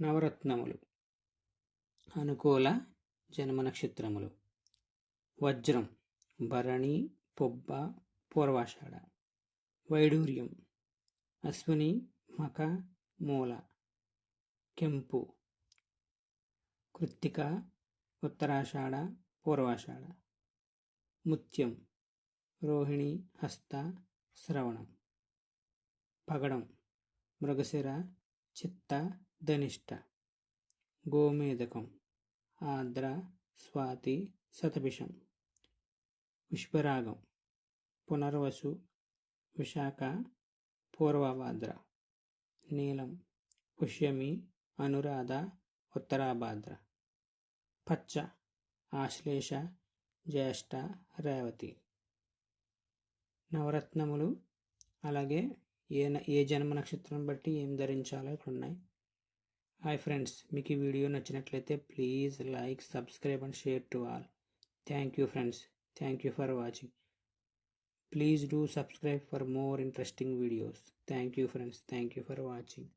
నవరత్నములు. అనుకూల జన్మ నక్షత్రములు. వజ్రం భరణి పొబ్బ పూర్వాషాఢ. వైడూర్యం అశ్విని మక మూల. కెంపు కృత్తిక ఉత్తరాషాఢ పూర్వాషాఢ. ముత్యం రోహిణి హస్త శ్రవణం. పగడం మృగశిర చిత్త ధనిష్ట గోమేదకం ఆర్ద్ర స్వాతి శతభిషం పుష్పరాగం పునర్వసు విశాఖ పూర్వభాద్ర నీలం పుష్యమి అనురాధ ఉత్తరాభాద్ర పచ్చ ఆశ్లేష జ్యేష్ఠ రేవతి. నవరత్నములు అలాగే ఏ ఏ జన్మ నక్షత్రం బట్టి ఏం ధరించాలో ఇక్కడ ఉన్నాయి హాయ్ ఫ్రెండ్స్ మీకు ఈ వీడియో నచ్చినట్లయితే please like subscribe and share to all thank you friends thank you for watching please do subscribe for more interesting videos thank you friends thank you for watching